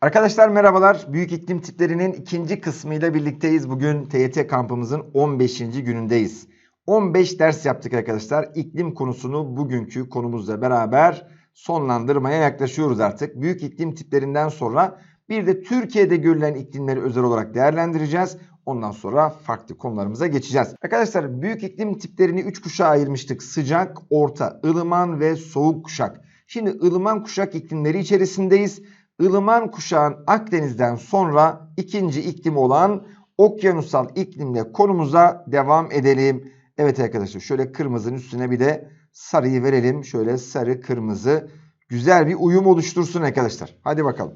Arkadaşlar merhabalar. Büyük iklim tiplerinin ikinci kısmıyla birlikteyiz. Bugün TYT kampımızın 15. günündeyiz. 15 ders yaptık arkadaşlar. İklim konusunu bugünkü konumuzla beraber sonlandırmaya yaklaşıyoruz artık. Büyük iklim tiplerinden sonra bir de Türkiye'de görülen iklimleri özel olarak değerlendireceğiz. Ondan sonra farklı konularımıza geçeceğiz. Arkadaşlar büyük iklim tiplerini 3 kuşağa ayırmıştık. Sıcak, orta, ılıman ve soğuk kuşak. Şimdi ılıman kuşak iklimleri içerisindeyiz. Ilıman kuşağın Akdeniz'den sonra ikinci iklim olan okyanusal iklimle konumuza devam edelim. Evet arkadaşlar şöyle kırmızının üstüne bir de sarıyı verelim. Şöyle sarı kırmızı güzel bir uyum oluştursun arkadaşlar. Hadi bakalım.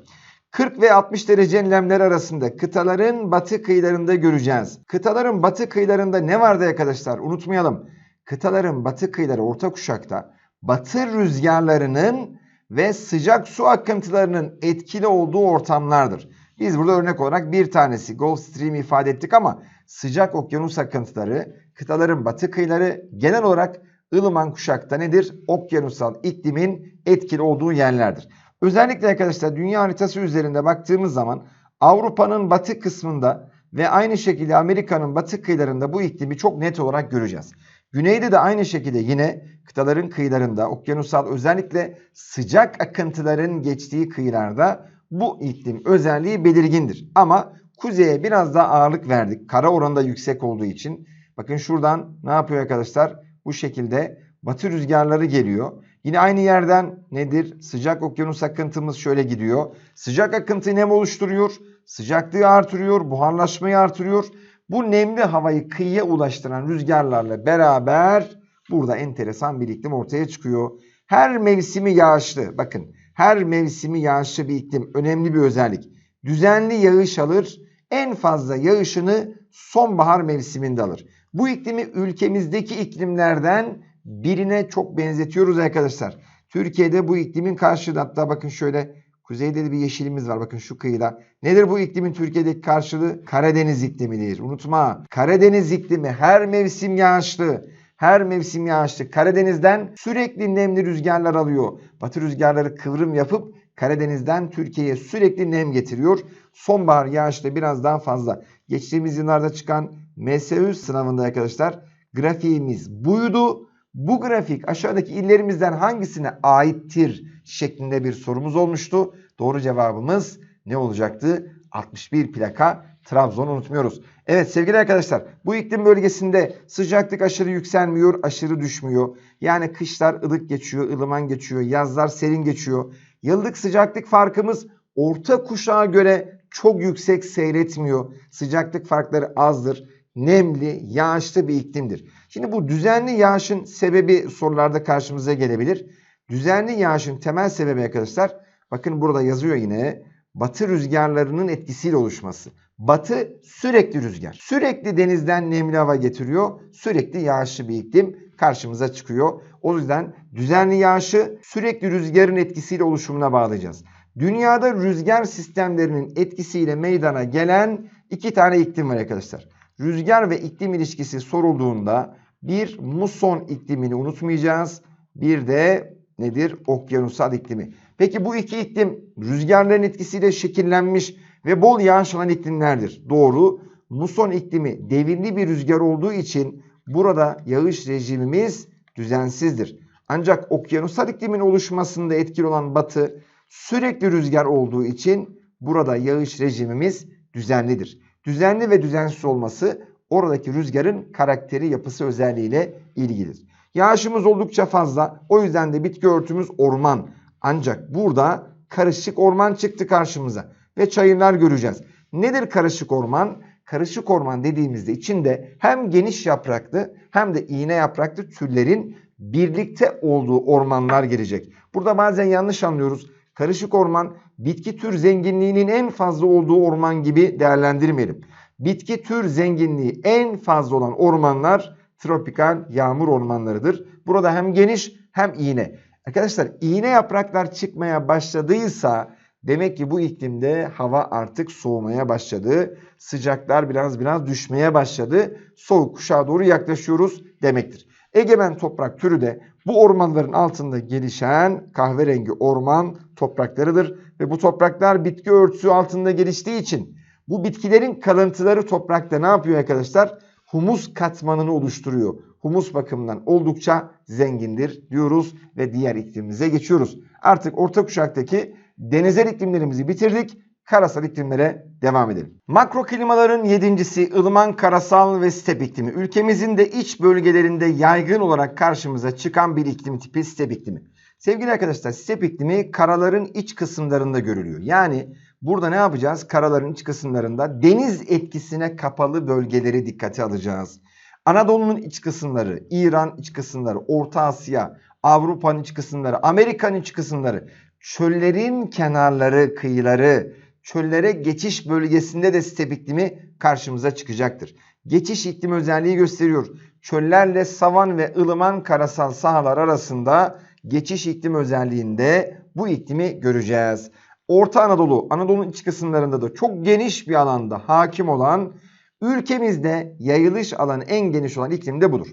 40 ve 60 derece enlemler arasında kıtaların batı kıyılarında göreceğiz. Kıtaların batı kıyılarında ne vardı arkadaşlar? Unutmayalım. Kıtaların batı kıyıları orta kuşakta batı rüzgarlarının ve sıcak su akıntılarının etkili olduğu ortamlardır. Biz burada örnek olarak bir tanesi Gulf Stream ifade ettik ama sıcak okyanus akıntıları, kıtaların batı kıyıları genel olarak ılıman kuşakta nedir? Okyanusal iklimin etkili olduğu yerlerdir. Özellikle arkadaşlar dünya haritası üzerinde baktığımız zaman Avrupa'nın batı kısmında ve aynı şekilde Amerika'nın batı kıyılarında bu iklimi çok net olarak göreceğiz. Güneyde de aynı şekilde yine kıtaların kıyılarında okyanusal özellikle sıcak akıntıların geçtiği kıyılarda bu iklim özelliği belirgindir. Ama kuzeye biraz daha ağırlık verdik. Kara oranı da yüksek olduğu için. Bakın şuradan ne yapıyor arkadaşlar? Bu şekilde batı rüzgarları geliyor. Yine aynı yerden nedir? Sıcak okyanus akıntımız şöyle gidiyor. Sıcak akıntı nem oluşturuyor. Sıcaklığı artırıyor. Buharlaşmayı artırıyor. Bu nemli havayı kıyıya ulaştıran rüzgarlarla beraber burada enteresan bir iklim ortaya çıkıyor. Her mevsimi yağışlı. Bakın her mevsimi yağışlı bir iklim önemli bir özellik. Düzenli yağış alır. En fazla yağışını sonbahar mevsiminde alır. Bu iklimi ülkemizdeki iklimlerden birine çok benzetiyoruz arkadaşlar. Türkiye'de bu iklimin karşılığı hatta bakın şöyle Kuzeyde de bir yeşilimiz var bakın şu kıyıda. Nedir bu iklimin Türkiye'deki karşılığı? Karadeniz iklimidir. Unutma. Karadeniz iklimi her mevsim yağışlı. Her mevsim yağışlı. Karadeniz'den sürekli nemli rüzgarlar alıyor. Batı rüzgarları kıvrım yapıp Karadeniz'den Türkiye'ye sürekli nem getiriyor. Sonbahar yağışlı biraz daha fazla. Geçtiğimiz yıllarda çıkan MSÜ sınavında arkadaşlar grafiğimiz buydu. Bu grafik aşağıdaki illerimizden hangisine aittir şeklinde bir sorumuz olmuştu. Doğru cevabımız ne olacaktı? 61 plaka Trabzon unutmuyoruz. Evet sevgili arkadaşlar bu iklim bölgesinde sıcaklık aşırı yükselmiyor, aşırı düşmüyor. Yani kışlar ılık geçiyor, ılıman geçiyor, yazlar serin geçiyor. Yıllık sıcaklık farkımız orta kuşağa göre çok yüksek seyretmiyor. Sıcaklık farkları azdır. Nemli, yağışlı bir iklimdir. Şimdi bu düzenli yağışın sebebi sorularda karşımıza gelebilir. Düzenli yağışın temel sebebi arkadaşlar bakın burada yazıyor yine batı rüzgarlarının etkisiyle oluşması. Batı sürekli rüzgar. Sürekli denizden nemli hava getiriyor. Sürekli yağışlı bir iklim karşımıza çıkıyor. O yüzden düzenli yağışı sürekli rüzgarın etkisiyle oluşumuna bağlayacağız. Dünyada rüzgar sistemlerinin etkisiyle meydana gelen iki tane iklim var arkadaşlar. Rüzgar ve iklim ilişkisi sorulduğunda bir muson iklimini unutmayacağız. Bir de nedir? Okyanusal iklimi. Peki bu iki iklim rüzgarların etkisiyle şekillenmiş ve bol yağış alan iklimlerdir. Doğru. Muson iklimi devirli bir rüzgar olduğu için burada yağış rejimimiz düzensizdir. Ancak okyanusal iklimin oluşmasında etkili olan batı sürekli rüzgar olduğu için burada yağış rejimimiz düzenlidir. Düzenli ve düzensiz olması oradaki rüzgarın karakteri, yapısı özelliğiyle ilgilidir. Yağışımız oldukça fazla. O yüzden de bitki örtümüz orman. Ancak burada karışık orman çıktı karşımıza ve çayırlar göreceğiz. Nedir karışık orman? Karışık orman dediğimizde içinde hem geniş yapraklı hem de iğne yapraklı türlerin birlikte olduğu ormanlar girecek. Burada bazen yanlış anlıyoruz. Karışık orman bitki tür zenginliğinin en fazla olduğu orman gibi değerlendirmeyelim. Bitki tür zenginliği en fazla olan ormanlar tropikal yağmur ormanlarıdır. Burada hem geniş hem iğne. Arkadaşlar iğne yapraklar çıkmaya başladıysa demek ki bu iklimde hava artık soğumaya başladı. Sıcaklar biraz biraz düşmeye başladı. Soğuk kuşağa doğru yaklaşıyoruz demektir. Egemen toprak türü de Bu ormanların altında gelişen kahverengi orman topraklarıdır. Ve bu topraklar bitki örtüsü altında geliştiği için bu bitkilerin kalıntıları toprakta ne yapıyor arkadaşlar? Humus katmanını oluşturuyor. Humus bakımından oldukça zengindir diyoruz ve diğer iklimimize geçiyoruz. Artık orta kuşaktaki denizel iklimlerimizi bitirdik. Karasal iklimlere devam edelim. Makro klimaların yedincisi ılıman karasal ve step iklimi. Ülkemizin de iç bölgelerinde yaygın olarak karşımıza çıkan bir iklim tipi step iklimi. Sevgili arkadaşlar step iklimi karaların iç kısımlarında görülüyor. Yani burada ne yapacağız? Karaların iç kısımlarında deniz etkisine kapalı bölgeleri dikkate alacağız. Anadolu'nun iç kısımları, İran iç kısımları, Orta Asya, Avrupa'nın iç kısımları, Amerika'nın iç kısımları, çöllerin kenarları, kıyıları, çöllere geçiş bölgesinde de step iklimi karşımıza çıkacaktır. Geçiş iklim özelliği gösteriyor. Çöllerle savan ve ılıman karasal sahalar arasında geçiş iklim özelliğinde bu iklimi göreceğiz. Orta Anadolu, Anadolu'nun iç kısımlarında da çok geniş bir alanda hakim olan ülkemizde yayılış alanı en geniş olan iklim de budur.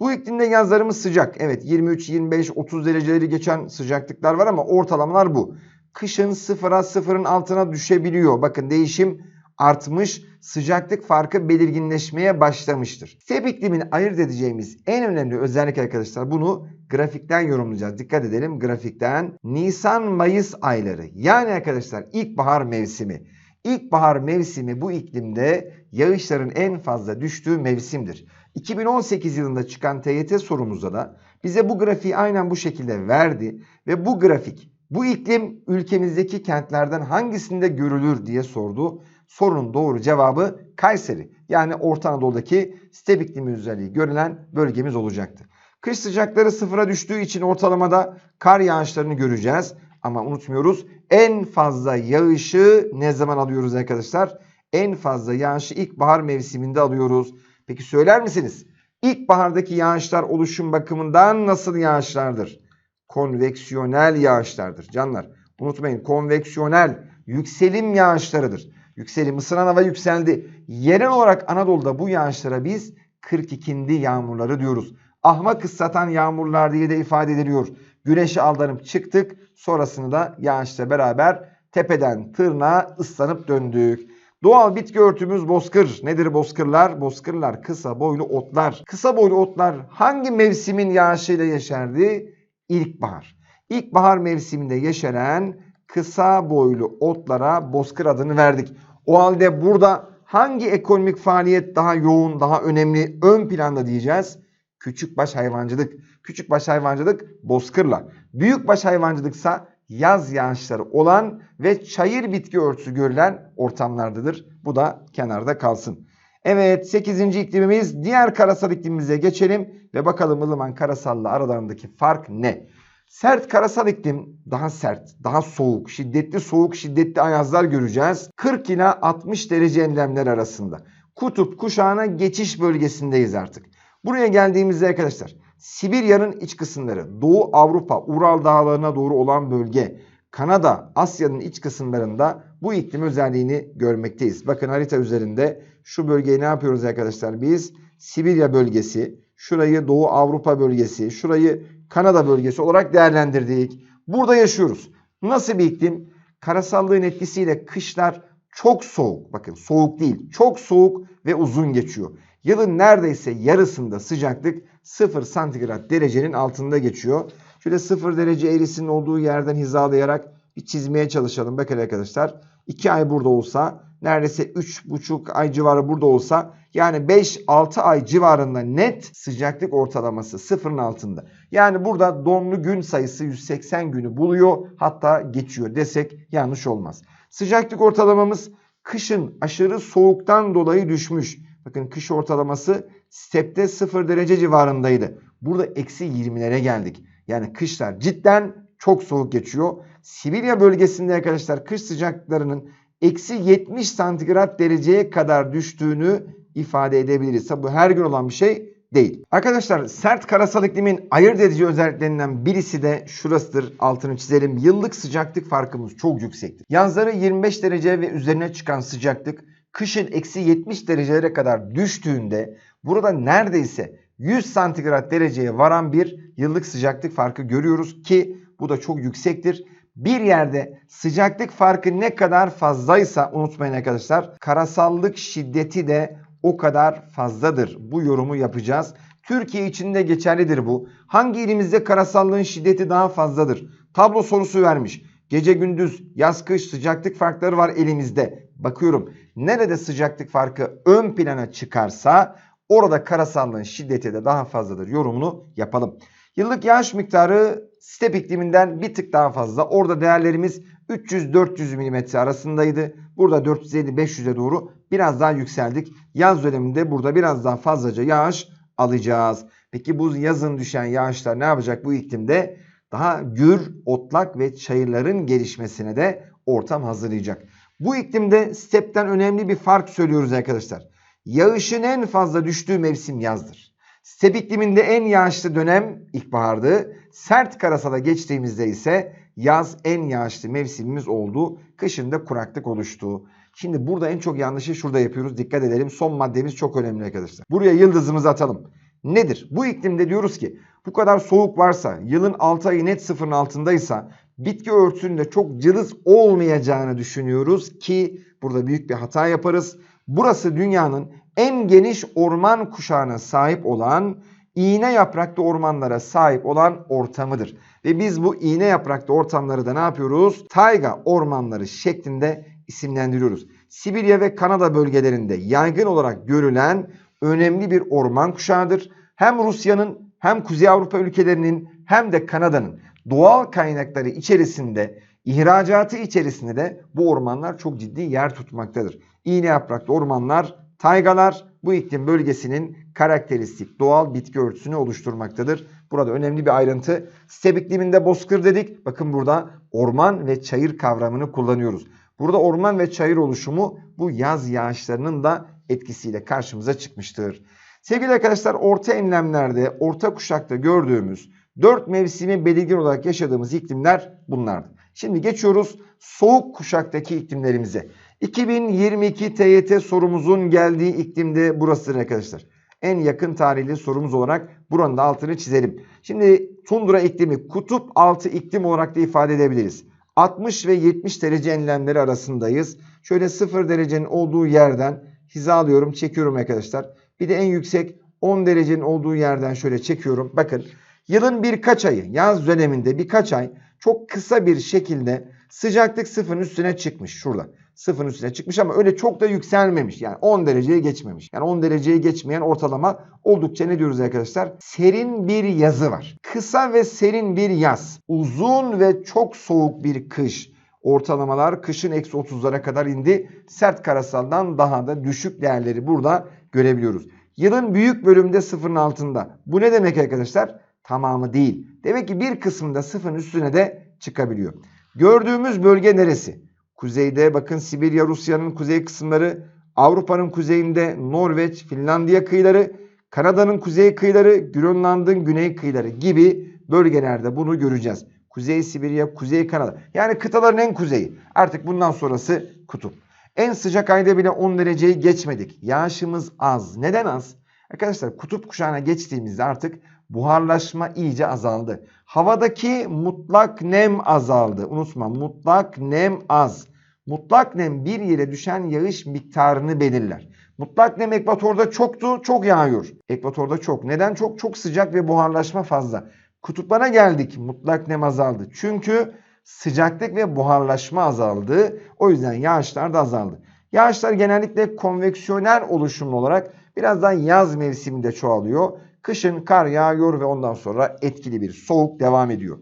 Bu iklimde yazlarımız sıcak. Evet 23, 25, 30 dereceleri geçen sıcaklıklar var ama ortalamalar bu. Kışın sıfıra sıfırın altına düşebiliyor. Bakın değişim artmış, sıcaklık farkı belirginleşmeye başlamıştır. Step iklimini ayırt edeceğimiz en önemli özellik arkadaşlar bunu grafikten yorumlayacağız. Dikkat edelim grafikten. Nisan-Mayıs ayları yani arkadaşlar ilkbahar mevsimi. İlkbahar mevsimi bu iklimde yağışların en fazla düştüğü mevsimdir. 2018 yılında çıkan TYT sorumuzda da bize bu grafiği aynen bu şekilde verdi ve bu grafik bu iklim ülkemizdeki kentlerden hangisinde görülür diye sordu. Sorunun doğru cevabı Kayseri. Yani Orta Anadolu'daki step iklimi özelliği görülen bölgemiz olacaktı. Kış sıcakları sıfıra düştüğü için ortalamada kar yağışlarını göreceğiz. Ama unutmuyoruz en fazla yağışı ne zaman alıyoruz arkadaşlar? En fazla yağışı ilkbahar mevsiminde alıyoruz. Peki söyler misiniz? İlkbahardaki yağışlar oluşum bakımından nasıl yağışlardır? Konveksiyonel yağışlardır canlar. Unutmayın konveksiyonel yükselim yağışlarıdır. Yükselim ısınan hava yükseldi. Yerel olarak Anadolu'da bu yağışlara biz 42. yağmurları diyoruz. Ahmak ıslatan yağmurlar diye de ifade ediliyor. Güneşe aldanıp çıktık. Sonrasını da yağışla beraber tepeden tırnağa ıslanıp döndük. Doğal bitki örtümüz bozkır. Nedir bozkırlar? Bozkırlar kısa boylu otlar. Kısa boylu otlar hangi mevsimin yağışıyla yeşerdi? İlkbahar. İlkbahar mevsiminde yeşeren kısa boylu otlara bozkır adını verdik. O halde burada hangi ekonomik faaliyet daha yoğun, daha önemli, ön planda diyeceğiz? Küçükbaş hayvancılık. Küçükbaş hayvancılık bozkırla. Büyükbaş hayvancılıksa yaz yağışları olan ve çayır bitki örtüsü görülen ortamlardadır. Bu da kenarda kalsın. Evet 8. iklimimiz diğer karasal iklimimize geçelim ve bakalım ılıman karasalla aralarındaki fark ne? Sert karasal iklim daha sert, daha soğuk, şiddetli soğuk, şiddetli ayazlar göreceğiz. 40 ila 60 derece enlemler arasında. Kutup kuşağına geçiş bölgesindeyiz artık. Buraya geldiğimizde arkadaşlar Sibirya'nın iç kısımları, Doğu Avrupa, Ural dağlarına doğru olan bölge, Kanada, Asya'nın iç kısımlarında bu iklim özelliğini görmekteyiz. Bakın harita üzerinde şu bölgeyi ne yapıyoruz arkadaşlar biz? Sibirya bölgesi, şurayı Doğu Avrupa bölgesi, şurayı Kanada bölgesi olarak değerlendirdik. Burada yaşıyoruz. Nasıl bir iklim? Karasallığın etkisiyle kışlar çok soğuk. Bakın soğuk değil, çok soğuk ve uzun geçiyor. Yılın neredeyse yarısında sıcaklık 0 santigrat derecenin altında geçiyor. Şöyle 0 derece eğrisinin olduğu yerden hizalayarak bir çizmeye çalışalım. Bakın arkadaşlar 2 ay burada olsa neredeyse 3,5 ay civarı burada olsa yani 5-6 ay civarında net sıcaklık ortalaması sıfırın altında. Yani burada donlu gün sayısı 180 günü buluyor hatta geçiyor desek yanlış olmaz. Sıcaklık ortalamamız kışın aşırı soğuktan dolayı düşmüş. Bakın kış ortalaması stepte 0 derece civarındaydı. Burada eksi 20'lere geldik. Yani kışlar cidden çok soğuk geçiyor. Sibirya bölgesinde arkadaşlar kış sıcaklıklarının eksi 70 santigrat dereceye kadar düştüğünü ifade edebiliriz. Tabi bu her gün olan bir şey değil. Arkadaşlar sert karasal iklimin ayırt edici özelliklerinden birisi de şurasıdır. Altını çizelim. Yıllık sıcaklık farkımız çok yüksektir. Yazları 25 derece ve üzerine çıkan sıcaklık kışın eksi 70 derecelere kadar düştüğünde burada neredeyse 100 santigrat dereceye varan bir yıllık sıcaklık farkı görüyoruz ki bu da çok yüksektir. Bir yerde sıcaklık farkı ne kadar fazlaysa unutmayın arkadaşlar karasallık şiddeti de o kadar fazladır. Bu yorumu yapacağız. Türkiye için de geçerlidir bu. Hangi ilimizde karasallığın şiddeti daha fazladır? Tablo sorusu vermiş. Gece gündüz, yaz kış sıcaklık farkları var elimizde. Bakıyorum nerede sıcaklık farkı ön plana çıkarsa orada karasallığın şiddeti de daha fazladır yorumunu yapalım. Yıllık yağış miktarı step ikliminden bir tık daha fazla. Orada değerlerimiz 300-400 mm arasındaydı. Burada 450-500'e doğru biraz daha yükseldik. Yaz döneminde burada biraz daha fazlaca yağış alacağız. Peki bu yazın düşen yağışlar ne yapacak bu iklimde? Daha gür, otlak ve çayırların gelişmesine de ortam hazırlayacak. Bu iklimde stepten önemli bir fark söylüyoruz arkadaşlar. Yağışın en fazla düştüğü mevsim yazdır. Step ikliminde en yağışlı dönem ilkbahardı. Sert karasala geçtiğimizde ise yaz en yağışlı mevsimimiz oldu. Kışın da kuraklık oluştu. Şimdi burada en çok yanlışı şurada yapıyoruz. Dikkat edelim. Son maddemiz çok önemli arkadaşlar. Buraya yıldızımızı atalım. Nedir? Bu iklimde diyoruz ki bu kadar soğuk varsa, yılın 6 ayı net sıfırın altındaysa bitki örtüsünün de çok cılız olmayacağını düşünüyoruz ki burada büyük bir hata yaparız. Burası dünyanın en geniş orman kuşağına sahip olan iğne yapraklı ormanlara sahip olan ortamıdır. Ve biz bu iğne yapraklı ortamları da ne yapıyoruz? Tayga ormanları şeklinde isimlendiriyoruz. Sibirya ve Kanada bölgelerinde yaygın olarak görülen önemli bir orman kuşağıdır. Hem Rusya'nın hem Kuzey Avrupa ülkelerinin hem de Kanada'nın doğal kaynakları içerisinde ihracatı içerisinde de bu ormanlar çok ciddi yer tutmaktadır. İğne yapraklı ormanlar, taygalar bu iklim bölgesinin karakteristik doğal bitki örtüsünü oluşturmaktadır. Burada önemli bir ayrıntı. Step ikliminde bozkır dedik. Bakın burada orman ve çayır kavramını kullanıyoruz. Burada orman ve çayır oluşumu bu yaz yağışlarının da etkisiyle karşımıza çıkmıştır. Sevgili arkadaşlar orta enlemlerde, orta kuşakta gördüğümüz dört mevsimi belirgin olarak yaşadığımız iklimler bunlardı. Şimdi geçiyoruz soğuk kuşaktaki iklimlerimize. 2022 TYT sorumuzun geldiği iklimde burasıdır arkadaşlar. En yakın tarihli sorumuz olarak buranın da altını çizelim. Şimdi tundra iklimi kutup altı iklim olarak da ifade edebiliriz. 60 ve 70 derece enlemleri arasındayız. Şöyle 0 derecenin olduğu yerden hizalıyorum, çekiyorum arkadaşlar. Bir de en yüksek 10 derecenin olduğu yerden şöyle çekiyorum. Bakın yılın birkaç ayı, yaz döneminde birkaç ay çok kısa bir şekilde sıcaklık sıfırın üstüne çıkmış şurada. Sıfırın üstüne çıkmış ama öyle çok da yükselmemiş. Yani 10 dereceye geçmemiş. Yani 10 dereceye geçmeyen ortalama oldukça ne diyoruz arkadaşlar? Serin bir yazı var. Kısa ve serin bir yaz. Uzun ve çok soğuk bir kış. Ortalamalar kışın eksi 30'lara kadar indi. Sert karasaldan daha da düşük değerleri burada görebiliyoruz. Yılın büyük bölümde sıfırın altında. Bu ne demek arkadaşlar? Tamamı değil. Demek ki bir kısmında sıfırın üstüne de çıkabiliyor. Gördüğümüz bölge neresi? Kuzeyde bakın Sibirya Rusya'nın kuzey kısımları, Avrupa'nın kuzeyinde Norveç, Finlandiya kıyıları, Kanada'nın kuzey kıyıları, Grönland'ın güney kıyıları gibi bölgelerde bunu göreceğiz. Kuzey Sibirya, Kuzey Kanada. Yani kıtaların en kuzeyi. Artık bundan sonrası kutup. En sıcak ayda bile 10 dereceyi geçmedik. Yağışımız az. Neden az? Arkadaşlar kutup kuşağına geçtiğimizde artık buharlaşma iyice azaldı. Havadaki mutlak nem azaldı. Unutma mutlak nem az. Mutlak nem bir yere düşen yağış miktarını belirler. Mutlak nem ekvatorda çoktu, çok yağıyor. Ekvatorda çok. Neden çok? Çok sıcak ve buharlaşma fazla. Kutuplara geldik. Mutlak nem azaldı. Çünkü sıcaklık ve buharlaşma azaldı. O yüzden yağışlar da azaldı. Yağışlar genellikle konveksiyonel oluşumlu olarak birazdan yaz mevsiminde çoğalıyor. Kışın kar yağıyor ve ondan sonra etkili bir soğuk devam ediyor.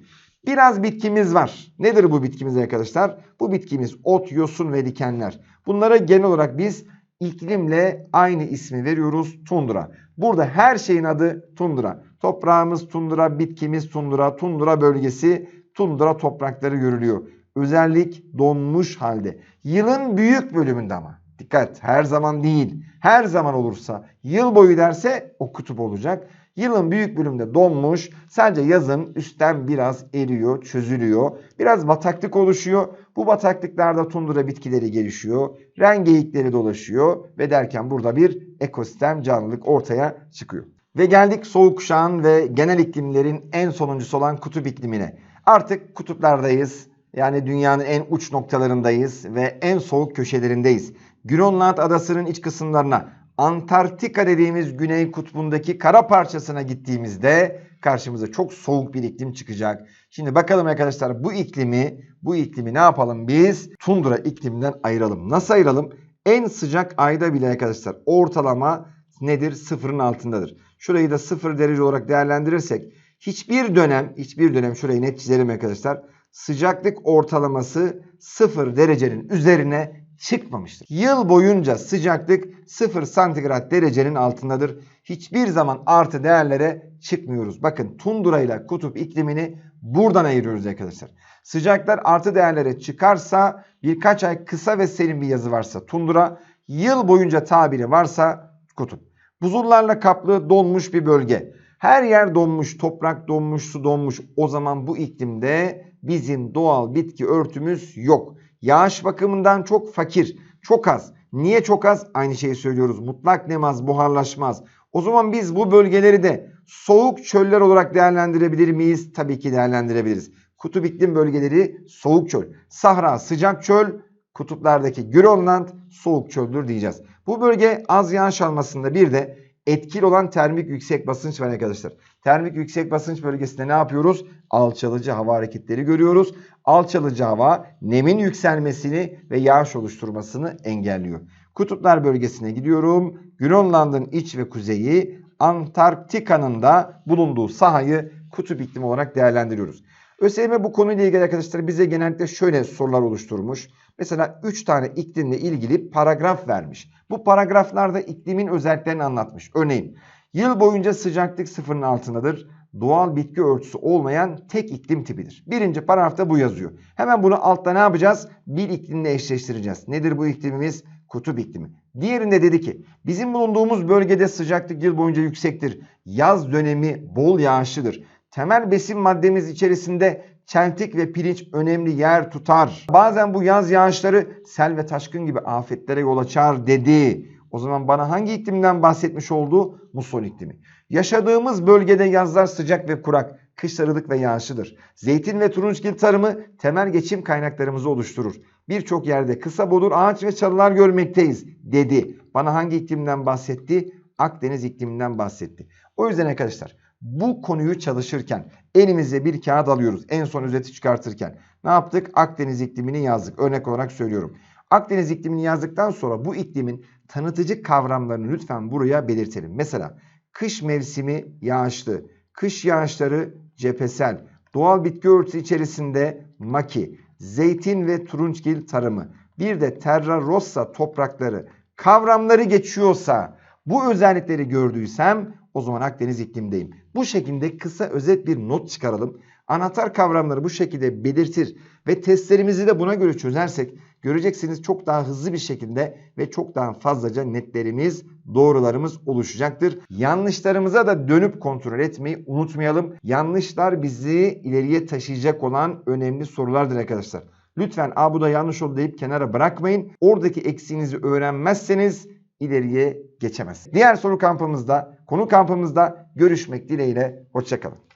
Biraz bitkimiz var. Nedir bu bitkimiz arkadaşlar? Bu bitkimiz ot, yosun ve dikenler. Bunlara genel olarak biz iklimle aynı ismi veriyoruz tundra. Burada her şeyin adı tundra. Toprağımız tundra, bitkimiz tundra, tundra bölgesi, tundra toprakları görülüyor. Özellik donmuş halde. Yılın büyük bölümünde ama. Dikkat her zaman değil. Her zaman olursa yıl boyu derse o kutup olacak. Yılın büyük bölümünde donmuş. Sadece yazın üstten biraz eriyor, çözülüyor. Biraz bataklık oluşuyor. Bu bataklıklarda tundra bitkileri gelişiyor. Rengeyikleri dolaşıyor ve derken burada bir ekosistem canlılık ortaya çıkıyor. Ve geldik soğuk kuşağın ve genel iklimlerin en sonuncusu olan kutup iklimine. Artık kutuplardayız. Yani dünyanın en uç noktalarındayız ve en soğuk köşelerindeyiz. Grönland adasının iç kısımlarına, Antarktika dediğimiz güney kutbundaki kara parçasına gittiğimizde karşımıza çok soğuk bir iklim çıkacak. Şimdi bakalım arkadaşlar bu iklimi, bu iklimi ne yapalım biz? Tundra ikliminden ayıralım. Nasıl ayıralım? En sıcak ayda bile arkadaşlar ortalama nedir? Sıfırın altındadır. Şurayı da sıfır derece olarak değerlendirirsek hiçbir dönem, hiçbir dönem şurayı net çizelim arkadaşlar. Sıcaklık ortalaması sıfır derecenin üzerine çıkmamıştır. Yıl boyunca sıcaklık 0 santigrat derecenin altındadır. Hiçbir zaman artı değerlere çıkmıyoruz. Bakın tundra ile kutup iklimini buradan ayırıyoruz arkadaşlar. Sıcaklar artı değerlere çıkarsa birkaç ay kısa ve serin bir yazı varsa tundra, yıl boyunca tabiri varsa kutup. Buzullarla kaplı donmuş bir bölge. Her yer donmuş, toprak donmuş, su donmuş. O zaman bu iklimde bizim doğal bitki örtümüz yok. Yağış bakımından çok fakir, çok az. Niye çok az? Aynı şeyi söylüyoruz. Mutlak nemaz, buharlaşmaz. O zaman biz bu bölgeleri de soğuk çöller olarak değerlendirebilir miyiz? Tabii ki değerlendirebiliriz. Kutup iklim bölgeleri soğuk çöl. Sahra sıcak çöl, kutuplardaki Grönland soğuk çöldür diyeceğiz. Bu bölge az yağış almasında bir de etkili olan termik yüksek basınç var arkadaşlar. Termik yüksek basınç bölgesinde ne yapıyoruz? Alçalıcı hava hareketleri görüyoruz. Alçalıcı hava nemin yükselmesini ve yağış oluşturmasını engelliyor. Kutuplar bölgesine gidiyorum. Grönland'ın iç ve kuzeyi, Antarktika'nın da bulunduğu sahayı kutup iklimi olarak değerlendiriyoruz. ÖSYM bu konuyla ilgili arkadaşlar bize genellikle şöyle sorular oluşturmuş. Mesela 3 tane iklimle ilgili paragraf vermiş. Bu paragraflarda iklimin özelliklerini anlatmış. Örneğin yıl boyunca sıcaklık sıfırın altındadır. Doğal bitki örtüsü olmayan tek iklim tipidir. Birinci paragrafta bu yazıyor. Hemen bunu altta ne yapacağız? Bir iklimle eşleştireceğiz. Nedir bu iklimimiz? Kutup iklimi. Diğerinde dedi ki bizim bulunduğumuz bölgede sıcaklık yıl boyunca yüksektir. Yaz dönemi bol yağışlıdır. Temel besin maddemiz içerisinde çeltik ve pirinç önemli yer tutar. Bazen bu yaz yağışları sel ve taşkın gibi afetlere yol açar dedi. O zaman bana hangi iklimden bahsetmiş oldu? Muson iklimi. Yaşadığımız bölgede yazlar sıcak ve kurak, kışlar ılık ve yağışlıdır. Zeytin ve turunçgil tarımı temel geçim kaynaklarımızı oluşturur. Birçok yerde kısa bodur ağaç ve çalılar görmekteyiz dedi. Bana hangi iklimden bahsetti? Akdeniz ikliminden bahsetti. O yüzden arkadaşlar bu konuyu çalışırken elimize bir kağıt alıyoruz. En son özeti çıkartırken ne yaptık? Akdeniz iklimini yazdık. Örnek olarak söylüyorum. Akdeniz iklimini yazdıktan sonra bu iklimin tanıtıcı kavramlarını lütfen buraya belirtelim. Mesela kış mevsimi yağışlı, kış yağışları cephesel, doğal bitki örtüsü içerisinde maki, zeytin ve turunçgil tarımı, bir de terra rossa toprakları kavramları geçiyorsa bu özellikleri gördüysem o zaman Akdeniz iklimdeyim. Bu şekilde kısa özet bir not çıkaralım. Anahtar kavramları bu şekilde belirtir ve testlerimizi de buna göre çözersek göreceksiniz çok daha hızlı bir şekilde ve çok daha fazlaca netlerimiz, doğrularımız oluşacaktır. Yanlışlarımıza da dönüp kontrol etmeyi unutmayalım. Yanlışlar bizi ileriye taşıyacak olan önemli sorulardır arkadaşlar. Lütfen a bu da yanlış oldu deyip kenara bırakmayın. Oradaki eksiğinizi öğrenmezseniz ileriye geçemez. Diğer soru kampımızda, konu kampımızda görüşmek dileğiyle. Hoşçakalın.